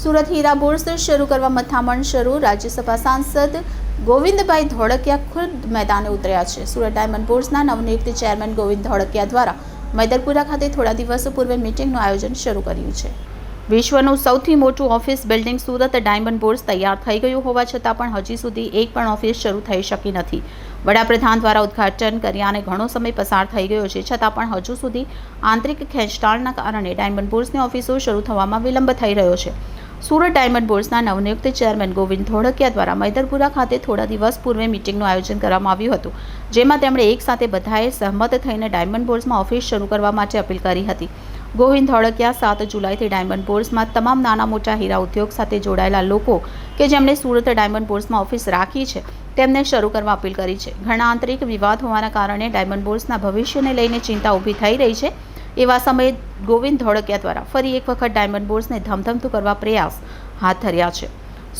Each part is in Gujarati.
સુરત હીરા બોર્સ શરૂ કરવા મથામણ શરૂ. રાજ્યસભા સાંસદ ગોવિંદભાઈ ધોળકિયા ખુદ મેદાને ઉતર્યા છે. સુરત ડાયમંડ બોર્સના નવનિયુક્ત ચેરમેન ગોવિંદ ધોળકિયા દ્વારા મૈદરપુરા ખાતે થોડા દિવસો પૂર્વે મિટિંગનું આયોજન શરૂ કર્યું છે. વિશ્વનું સૌથી મોટું office building Surat diamond bourse તૈયાર થઈ ગયું હોવા છતાં પણ હજી સુધી એક પણ ઓફિસ શરૂ થઈ શકી નથી. વડાપ્રધાન દ્વારા ઉદ્ઘાટન કર્યા અને ઘણો સમય પસાર થઈ ગયો છે છતાં પણ હજુ સુધી આંતરિક ખેંચતાણના કારણે ડાયમંડ બોર્સની ઓફિસો શરૂ થવામાં વિલંબ થઈ રહ્યો છે. સુરત ડાયમંડ બોર્ડના નવનિયુક્ત ચેરમેન ગોવિંદ ધોળકિયા દ્વારા મૈદરપુરા ખાતે થોડા દિવસ પૂર્વે મિટિંગનું આયોજન કરવામાં આવ્યું હતું, જેમાં તેમણે એકસાથે બધાએ સહમત થઈને ડાયમંડ બોર્ડ્સમાં ઓફિસ શરૂ કરવા માટે અપીલ કરી હતી. ગોવિંદ ધોળકિયા સાત જુલાઈથી ડાયમંડ બોર્સમાં તમામ નાના મોટા હીરા ઉદ્યોગ સાથે જોડાયેલા લોકો કે જેમણે સુરત ડાયમંડ બોર્સમાં ઓફિસ રાખી છે, તેમને શરૂ કરવા અપીલ કરી છે. ઘણા આંતરિક વિવાદ હોવાના કારણે ડાયમંડ બોર્સના ભવિષ્યને લઈને ચિંતા ઊભી થઈ રહી છે, એવા સમયે ગોવિંદ ધોળકિયા દ્વારા ફરી એક વખત ડાયમંડ બોર્સને ધમધમતું કરવા પ્રયાસ હાથ ધર્યા છે.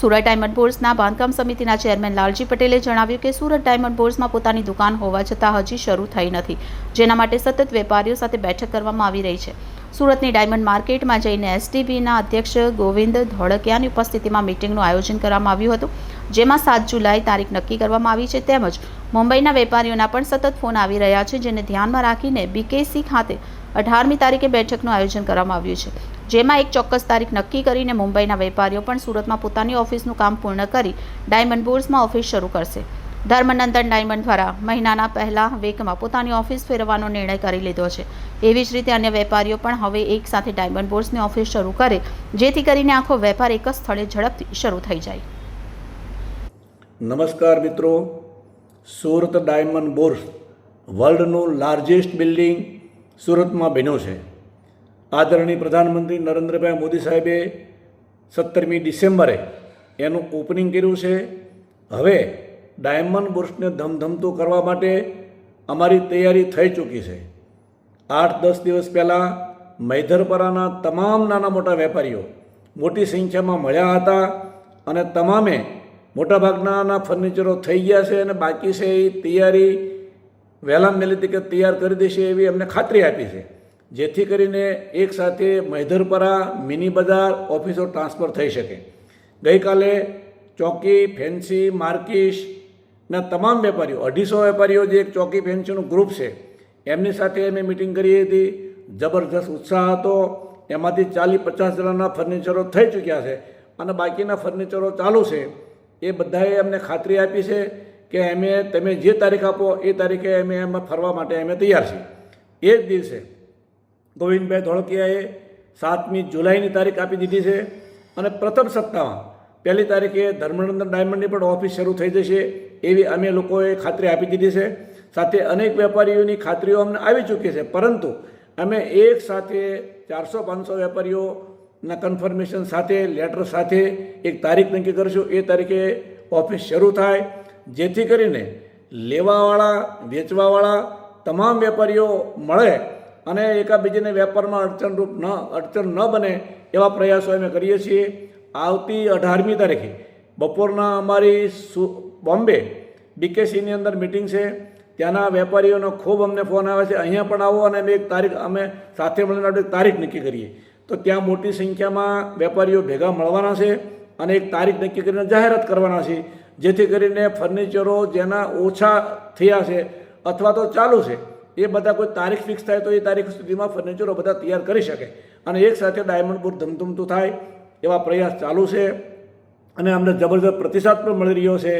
સુરત ડાયમંડ બોર્સના બાંધકામ સમિતિના ચેરમેન લાલજી પટેલે જણાવ્યું કે સુરત ડાયમંડ બોર્સમાં પોતાની દુકાન હોવા છતાં હજી શરૂ થઈ નથી. જેના માટે સતત વેપારીઓ સાથે બેઠક કરવામાં આવી રહી છે. સુરતની ડાયમંડ માર્કેટમાં જઈને એસટીબીના અધ્યક્ષ ગોવિંદ ધોળકિયાની ઉપસ્થિતિમાં મિટિંગનું આયોજન કરવામાં આવ્યું હતું, જેમાં સાત જુલાઈ તારીખ નક્કી કરવામાં આવી છે. તેમજ મુંબઈના વેપારીઓના પણ સતત ફોન આવી રહ્યા છે, જેને ધ્યાનમાં રાખીને બીકેસી ખાતે અઢારમી તારીખે બેઠકનું આયોજન કરવામાં આવ્યું છે. જેમાં એક ચોક્કસ તારીખ નક્કી કરીને મુંબઈના વેપારીઓ પણ સુરતમાં પોતાની ઓફિસનું કામ પૂર્ણ કરી ડાયમંડ બોર્સમાં ઓફિસ શરૂ કરશે. ધર્મનંદન ડાયમંડ દ્વારા મહિનાના પહેલા વેકમાં પોતાની ઓફિસ ફેરવવાનો નિર્ણય કરી લીધો છે. એવી જ રીતે અન્ય વેપારીઓ પણ હવે એક સાથે ડાયમંડ બોર્સની ઓફિસ શરૂ કરે, જેથી કરીને આખો વેપાર એક જ સ્થળે ઝડપથી શરૂ થઈ જાય. નમસ્કાર મિત્રો. સુરત ડાયમંડ બોર્સ વર્લ્ડનું લાર્જેસ્ટ બિલ્ડિંગ સુરતમાં બન્યો છે. આદરણીય પ્રધાનમંત્રી નરેન્દ્રભાઈ મોદી સાહેબે સત્તરમી ડિસેમ્બરે એનું ઓપનિંગ કર્યું છે. હવે ડાયમંડ બુર્સને ધમધમતું કરવા માટે અમારી તૈયારી થઈ ચૂકી છે. આઠ દસ દિવસ પહેલાં મૈધરપરાના તમામ નાના મોટા વેપારીઓ મોટી સંખ્યામાં મળ્યા હતા અને તમામે મોટાભાગનાના ફર્નિચરો થઈ ગયા છે અને બાકી છે એ તૈયારી વહેલા મેલી તકે તૈયાર કરી દેશે એવી અમને ખાતરી આપી છે. જેથી કરીને એક સાથે મૈધરપરા મિની બજાર, ઓફિસો ટ્રાન્સફર થઈ શકે. ગઈકાલે ચોકી, ફેન્સી માર્કિશના તમામ વેપારીઓ, અઢીસો વેપારીઓ જે એક ચોકી, ફેન્સીનું ગ્રુપ છે, એમની સાથે અમે મિટિંગ કરી હતી. જબરજસ્ત ઉત્સાહ હતો. એમાંથી ચાલીસ, પચાસ જણાના ફર્નિચરો થઈ ચૂક્યા છે. અને બાકીના ફર્નિચરો ચાલુ છે. એ બધાએ અમને ખાતરી આપી છે. કે અમે, તમે જે તારીખ આપો, એ તારીખે અમે એમાં ફરવા માટે અમે તૈયાર છીએ. એ જ દિવસે ગોવિંદભાઈ ધોળકિયાએ સાતમી જુલાઈની તારીખ આપી દીધી છે અને પ્રથમ સપ્તાહમાં પહેલી તારીખે ધર્મનંદન ડાયમંડની પણ ઓફિસ શરૂ થઈ જશે એવી અમે લોકોએ ખાતરી આપી દીધી છે. સાથે અનેક વેપારીઓની ખાતરીઓ અમને આવી ચૂકી છે. પરંતુ અમે એક સાથે ચારસો પાંચસો વેપારીઓના કન્ફર્મેશન સાથે લેટર સાથે એક તારીખ નક્કી કરીશું. એ તારીખે ઓફિસ શરૂ થાય જેથી કરીને લેવાવાળા, વેચવાવાળા તમામ વેપારીઓ મળે અને એકાબીજાને વેપારમાં અડચણરૂપ ન, અડચણ ન બને એવા પ્રયાસો અમે કરીએ છીએ. આવતી અઢારમી તારીખે બપોરના અમારી બોમ્બે બીકેસીની અંદર મિટિંગ છે. ત્યાંના વેપારીઓનો ખૂબ અમને ફોન આવે છે. અહીંયા પણ આવો અને અમે એક તારીખ, અમે સાથે મળીને આપણે તારીખ નક્કી કરીએ. તો ત્યાં મોટી સંખ્યામાં વેપારીઓ ભેગા મળવાના છે અને એક તારીખ નક્કી કરીને જાહેરાત કરવાના છે. જેથી કરીને ફર્નિચરો જેના ઓછા થયા છે અથવા તો ચાલુ છે, એ બધા કોઈ તારીખ ફિક્સ થાય તો એ તારીખ સુધીમાં ફર્નિચરો બધા તૈયાર કરી શકે. અને એક સાથે ડાયમંડ બોર્ડ ધમધમતું થાય, એવા પ્રયાસ ચાલુ છે. અને અમને જબરજસ્ત પ્રતિસાદ પણ મળી રહ્યો છે.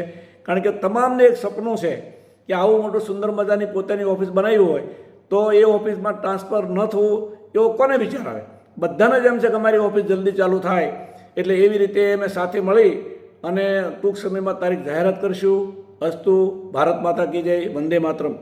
કારણ કે તમામને એક સપનું છે કે આવું મોટું સુંદર મજાની પોતાની ઓફિસ બનાવી હોય, તો એ ઓફિસમાં ટ્રાન્સફર ન થવું, એવો કોને વિચાર આવે? બધાને જ એમ છે કે અમારી ઓફિસ જલ્દી ચાલુ થાય. એટલે એવી રીતે અમે સાથે મળી અને ટૂંક સમયમાં તારીખ જાહેરાત કરશું. અસ્તુ ભારત માતા કી જય વંદે માતરમ.